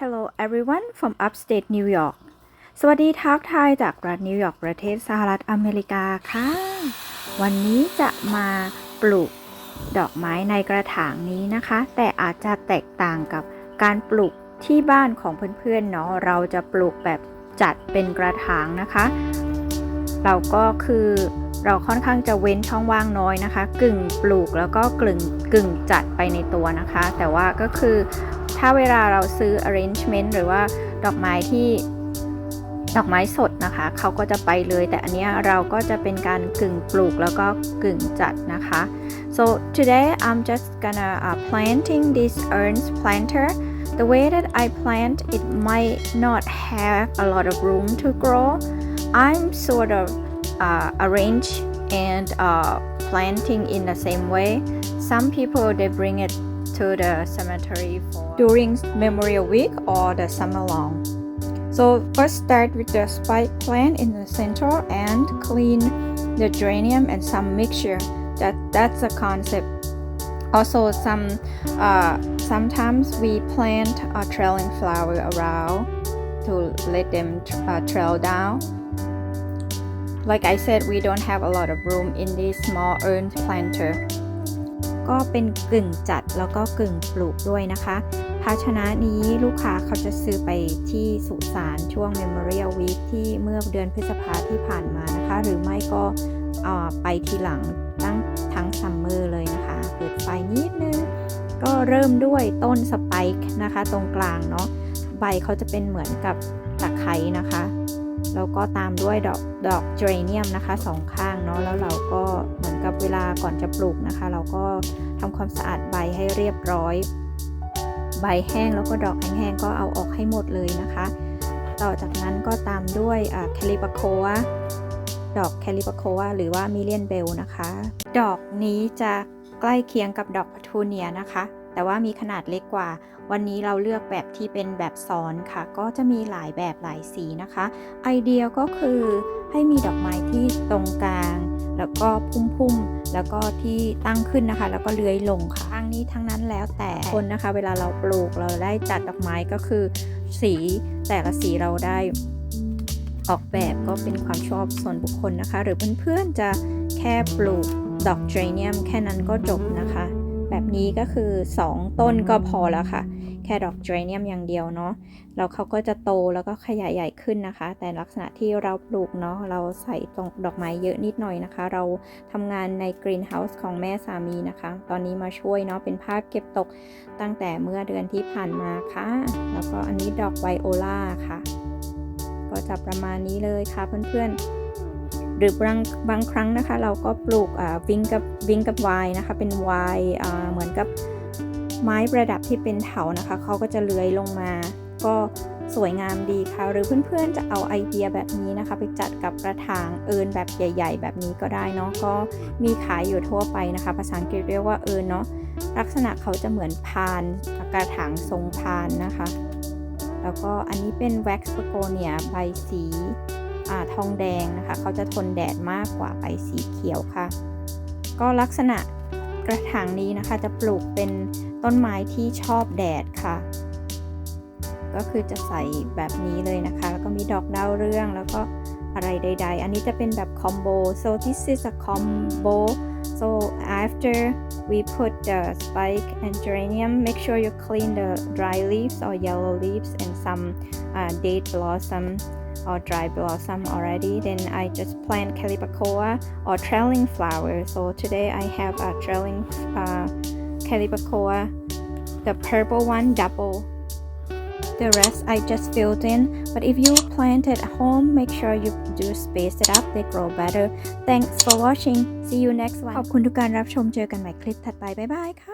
Hello everyone from upstate New York สวัสดีทักทายจากรัฐนิวยอร์กประเทศสหรัฐอเมริกาค่ะ วันนี้จะมาปลูกดอกไม้ในกระถางนี้นะคะ แต่อาจจะแตกต่างกับการปลูกที่บ้านของเพื่อนๆเนาะ เราจะปลูกแบบจัดเป็นกระถางนะคะ เราก็คือเราค่อนข้างจะเว้นช่องว่างน้อยนะคะ กึ่งปลูกแล้วก็กึ่งกึ่งจัดไปในตัวนะคะ แต่ว่าก็คือ ถ้าเวลาเราซื้อ arrangement หรือว่าดอกไม้ที่ดอกไม้สดนะคะเขาก็จะไปเลย แต่อันนี้เราก็จะเป็นการกึ่งปลูกแล้วก็กึ่งจัดนะคะ so today I'm just gonna uh, planting this urns planter the way that I plant it might not have a lot of room to grow I'm sort of uh, arrange and uh, planting in the same way. Some people they bring it to the cemetery during Memorial Week or the summer long. So first start with the spike plant in the center and clean the geranium and some mixture. That that's the concept. Also some uh, sometimes we plant a trailing flower around to let them uh, trail down. Like I said, we don't have a lot of room in this small urn planter. ก็เป็นกึ่งจัดแล้วก็กึ่งปลูกด้วยนะคะ ภาชนะนี้ลูกค้าเขาจะซื้อไปที่สุสานช่วง Memorial Week ที่เมื่อเดือนพฤษภาที่ผ่านมานะคะ หรือไม่ก็อ่อไปทีหลังตั้งทั้งซัมเมอร์เลยนะคะ เปิดไฟนิดนึง ก็เริ่มด้วยต้นสไปค์นะคะ ตรงกลางเนาะใบเขาจะเป็นเหมือนกับตะไคร้นะคะ แล้วก็ตามด้วยดอกดอกเจเรเนียมนะคะสองข้างเนาะแล้วเราก็เหมือนกับเวลาก่อนจะปลูกนะคะ เราก็ทำความสะอาดใบให้เรียบร้อย ใบแห้งแล้วก็ดอกแห้งๆก็เอาออกให้หมดเลยนะคะ ต่อจากนั้นก็ตามด้วยแคลิปาโควาดอกแคลิปาโควาหรือว่ามิเลียนเบลนะคะ ดอกนี้จะใกล้เคียงกับดอกพัทูเนียนะคะ แต่ว่ามีขนาดเล็กกว่า วันนี้เราเลือกแบบที่เป็นแบบซ้อนค่ะ ก็จะมีหลายแบบหลายสีนะคะ ไอเดียก็คือให้มีดอกไม้ที่ตรงกลาง แล้วก็พุ่มๆ แล้วก็ที่ตั้งขึ้นนะคะ แล้วก็เลื้อยลงค่ะทั้งนี้ทั้งนั้นแล้วแต่คนนะคะ เวลาเราปลูกเราได้จัดดอกไม้ก็คือ สีแต่ละสีเราได้ออกแบบก็เป็นความชอบส่วนบุคคลนะคะ หรือเพื่อนๆจะแค่ปลูกดอกเจเนียมแค่นั้นก็จบนะคะ แบบนี้ก็คือ 2 ต้นก็พอแล้วค่ะ แค่ดอกเจรเนียมอย่างเดียวเนาะแล้วเขาก็จะโตแล้วก็ขยายใหญ่ขึ้นนะคะ แต่ลักษณะที่เราปลูกเนาะเราใส่ตรงดอกไม้เยอะนิดหน่อยนะคะ เราทำงานในกรีนเฮาส์ของแม่สามีนะคะ ตอนนี้มาช่วยเนาะเป็นภาคเก็บตกตั้งแต่เมื่อเดือนที่ผ่านมาค่ะ แล้วก็อันนี้ดอกไวโอลาค่ะ ก็จะประมาณนี้เลยค่ะเพื่อนๆห รือบางบางครั้งนะคะเราก็ปลูกวิงกับวิงกับไวน์นะคะ เป็นไวน์อ่าเหมือนกับไม้ประดับที่เป็นเถานะคะเขาก็จะเลื้อยลงมา ก็สวยงามดีค่ะ หรือเพื่อนๆจะเอาไอเดียแบบนี้นะคะ ไปจัดกับกระถางเอิญแบบใหญ่ ๆ แบบนี้ก็ได้เนาะก็มีขายอยู่ทั่วไปนะคะ ภาษาอังกฤษเรียกว่าเอิญเนาะลักษณะเขาจะเหมือนพานกระถางทรงพานนะคะ แล้วก็อันนี้เป็นแว็กซ์ e โกเนียใบสี อทองแดงนะคะ เขาจะทนแดดมากกว่าใบสีเขียวค่ะ ก็ลักษณะกระถางนี้นะคะจะปลูกเป็นต้นไม้ที่ชอบแดดค่ะ ก็คือจะใส่แบบนี้เลยนะคะ แล้วก็มีดอกดาวเรืองแล้วก็อะไรใด ๆ อันนี้จะเป็นแบบคอมโบ so this is a combo so after we put the spike and geranium make sure you clean the dry leaves or yellow leaves and some uh, date blossom or dry blossom already then I just plant calibrachoa or trailing flower so today I have a trailing uh, calibrachoa the purple one double the rest I just filled in but if you plant it at home make sure you do space it up they grow better thanks for watching see you next one ขอบคุณทุกการรับชมเจอกันใหม่คลิปถัดไปบ๊ายบายค่ะ ะ